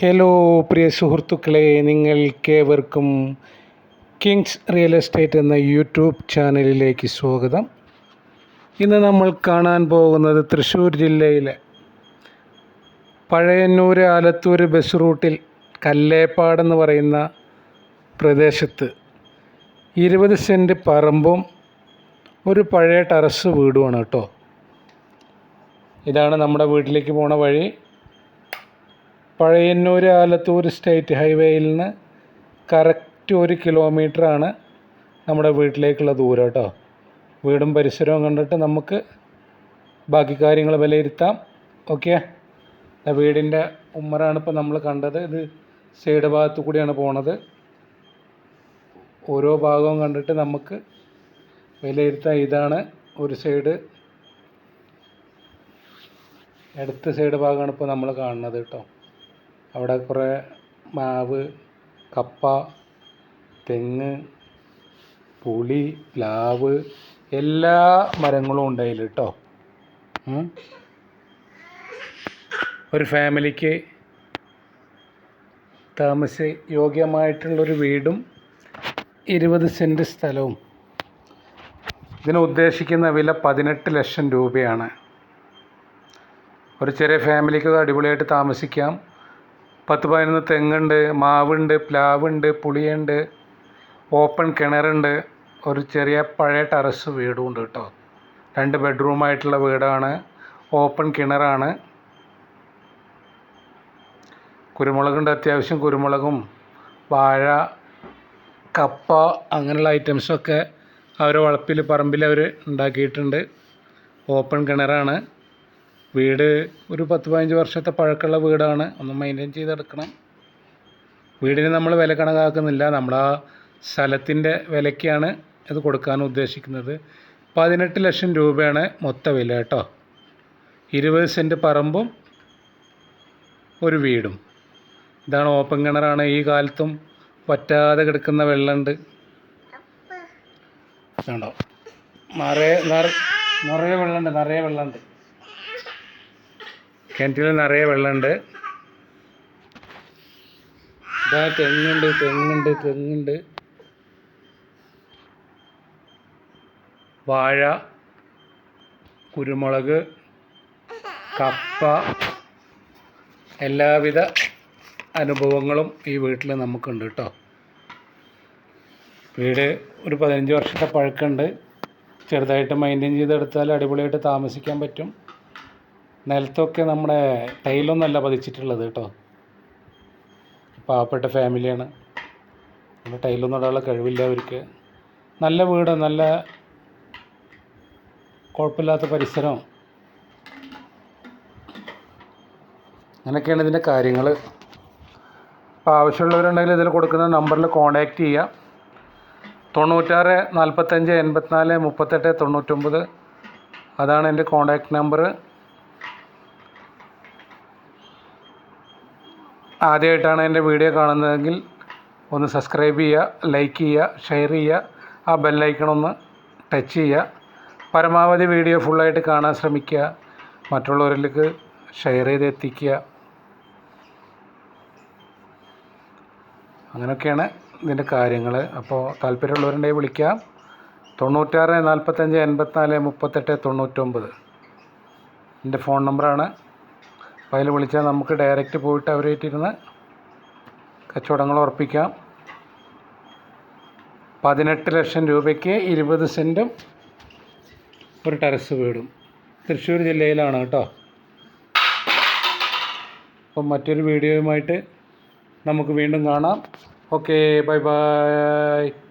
Hello പ്രിയ സുഹൃത്തുക്കളെ നിങ്ങൾക്കേവർക്കും കിങ്സ് റിയൽ എസ്റ്റേറ്റ് എന്ന യൂട്യൂബ് ചാനലിലേക്ക് സ്വാഗതം. ഇന്ന് നമ്മൾ കാണാൻ പോകുന്നത് തൃശ്ശൂർ ജില്ലയിലെ പഴയന്നൂർ ആലത്തൂർ ബസ് റൂട്ടിൽ കല്ലേപ്പാടെന്ന് പറയുന്ന പ്രദേശത്ത് ഇരുപത് സെന്റ് പറമ്പും ഒരു പഴയ ടെറസ് വീടുമാണ് കേട്ടോ. ഇതാണ് നമ്മുടെ വീട്ടിലേക്ക് പോണ വഴി. പഴയന്നൂർ ആലത്തൂർ സ്റ്റേറ്റ് ഹൈവേയിൽ നിന്ന് കറക്റ്റ് ഒരു കിലോമീറ്ററാണ് നമ്മുടെ വീട്ടിലേക്കുള്ള ദൂരം കേട്ടോ. വീടും പരിസരവും കണ്ടിട്ട് നമുക്ക് ബാക്കി കാര്യങ്ങൾ വിലയിരുത്താം. ഓക്കെ? വീടിന്റെ ഉമ്മറാണ് ഇപ്പോൾ നമ്മൾ കണ്ടത്. ഇത് സൈഡ് ഭാഗത്തു കൂടിയാണ് പോണത്. ഓരോ ഭാഗവും കണ്ടിട്ട് നമുക്ക് വിലയിരുത്താം. ഇതാണ് ഒരു സൈഡ്. അടുത്ത സൈഡ് ഭാഗമാണ് ഇപ്പോൾ നമ്മൾ കാണുന്നത് കേട്ടോ. അവിടെ കുറേ മാവ് കപ്പ തെങ്ങ് പുളി പ്ലാവ് എല്ലാ മരങ്ങളും ഉണ്ട് അതിൽ കേട്ടോ ഒരു ഫാമിലിക്ക് താമസ യോഗ്യമായിട്ടുള്ളൊരു വീടും ഇരുപത് സെന്റ് സ്ഥലവും. ഇതിന് ഉദ്ദേശിക്കുന്ന വില പതിനെട്ട് ലക്ഷം രൂപയാണ്. ഒരു ചെറിയ ഫാമിലിക്ക് അടിപൊളിയായിട്ട് താമസിക്കാം. പത്ത് പതിനൊന്ന് തെങ്ങുണ്ട് മാവുണ്ട് പ്ലാവുണ്ട് പുളിയുണ്ട് ഓപ്പൺ കിണറുണ്ട്. ഒരു ചെറിയ പഴയ ടെറസ് വീടും ഉണ്ട് കേട്ടോ. രണ്ട് ബെഡ്റൂമായിട്ടുള്ള വീടാണ്. ഓപ്പൺ കിണറാണ്. കുരുമുളകുണ്ട് അത്യാവശ്യം കുരുമുളകും വാഴ കപ്പ അങ്ങനെയുള്ള ഐറ്റംസൊക്കെ അവരെ വളപ്പിൽ പറമ്പിൽ അവർ ഉണ്ടാക്കിയിട്ടുണ്ട്. ഓപ്പൺ കിണറാണ്. വീട് ഒരു പത്ത് പതിനഞ്ച് വർഷത്തെ പഴക്കമുള്ള വീടാണ്. ഒന്ന് മെയിന്റെയിൻ ചെയ്തെടുക്കണം. വീടിന് നമ്മൾ വില കണക്കാക്കുന്നില്ല. നമ്മൾ ആ സ്ഥലത്തിന്റെ വിലയ്ക്കാണ് ഇത് കൊടുക്കാൻ ഉദ്ദേശിക്കുന്നത്. പതിനെട്ട് ലക്ഷം രൂപയാണ് മൊത്ത വില കേട്ടോ. ഇരുപത് സെന്റ് പറമ്പും ഒരു വീടും. ഇതാണ് ഓപ്പൺ കിണറാണ് ഈ കാലത്തും പറ്റാതെ കിടക്കുന്ന വെള്ളമുണ്ട്. കണ്ടോ നിറയെ നിറ- നിറയെ വെള്ളമുണ്ട് നിറയെ വെള്ളമുണ്ട്. കിണറ്റിൽ നിറയെ വെള്ളമുണ്ട്. ഇതാ തെങ്ങുണ്ട് തെങ്ങുണ്ട് തെങ്ങുണ്ട്. വാഴ കുരുമുളക് കപ്പ എല്ലാവിധ അനുഭവങ്ങളും ഈ വീട്ടിൽ നമുക്കുണ്ട് കേട്ടോ. വീട് ഒരു പതിനഞ്ച് വർഷത്തെ പഴക്കമുണ്ട്. ചെറുതായിട്ട് മെയിന്റെയിൻ ചെയ്തെടുത്താൽ അടിപൊളിയായിട്ട് താമസിക്കാൻ പറ്റും. നിലത്തൊക്കെ നമ്മുടെ ടൈലൊന്നല്ല പതിച്ചിട്ടുള്ളത് കേട്ടോ. പാവപ്പെട്ട ഫാമിലിയാണ്. നമ്മുടെ ടൈലൊന്നും ഇടാനുള്ള കഴിവില്ല അവർക്ക്. നല്ല വീട് നല്ല കുഴപ്പമില്ലാത്ത പരിസരം. അങ്ങനെയൊക്കെയാണ് ഇതിന്റെ കാര്യങ്ങൾ അപ്പോൾ ആവശ്യമുള്ളവരുണ്ടെങ്കിൽ ഇതിൽ കൊടുക്കുന്ന നമ്പറിൽ കോൺടാക്റ്റ് ചെയ്യുക തൊണ്ണൂറ്റാറ് നാൽപ്പത്തഞ്ച് എൺപത്തിനാല് മുപ്പത്തെട്ട് തൊണ്ണൂറ്റൊമ്പത്. അതാണ് എന്റെ കോൺടാക്റ്റ് നമ്പർ ആദ്യമായിട്ടാണ് എന്റെ വീഡിയോ കാണുന്നതെങ്കിൽ ഒന്ന് സബ്സ്ക്രൈബ് ചെയ്യുക ലൈക്ക് ചെയ്യുക ഷെയർ ചെയ്യുക ആ ബെല്ലൈക്കൺ ഒന്ന് ടച്ച് ചെയ്യുക. പരമാവധി വീഡിയോ ഫുള്ളായിട്ട് കാണാൻ ശ്രമിക്കുക. മറ്റുള്ളവരിലേക്ക് ഷെയർ ചെയ്ത് എത്തിക്കുക. അങ്ങനെയൊക്കെയാണ് ഇതിന്റെ കാര്യങ്ങൾ. അപ്പോൾ താല്പര്യമുള്ളവരുണ്ടെങ്കിൽ വിളിക്കാം. തൊണ്ണൂറ്റാറ് നാൽപ്പത്തഞ്ച് എൺപത്തിനാല് മുപ്പത്തെട്ട് തൊണ്ണൂറ്റൊമ്പത്. എന്റെ ഫോൺ നമ്പറാണ് അപ്പോൾ അതിൽ വിളിച്ചാൽ നമുക്ക് ഡയറക്റ്റ് പോയിട്ട് അവരായിട്ടിരുന്ന് കച്ചവടങ്ങൾ ഉറപ്പിക്കാം. പതിനെട്ട് ലക്ഷം രൂപയ്ക്ക് ഇരുപത് സെന്റും ഒരു ടെറസ് വീടും. തൃശ്ശൂർ ജില്ലയിലാണ് കേട്ടോ. അപ്പം മറ്റൊരു വീഡിയോയുമായിട്ട് നമുക്ക് വീണ്ടും കാണാം. Okay bye bye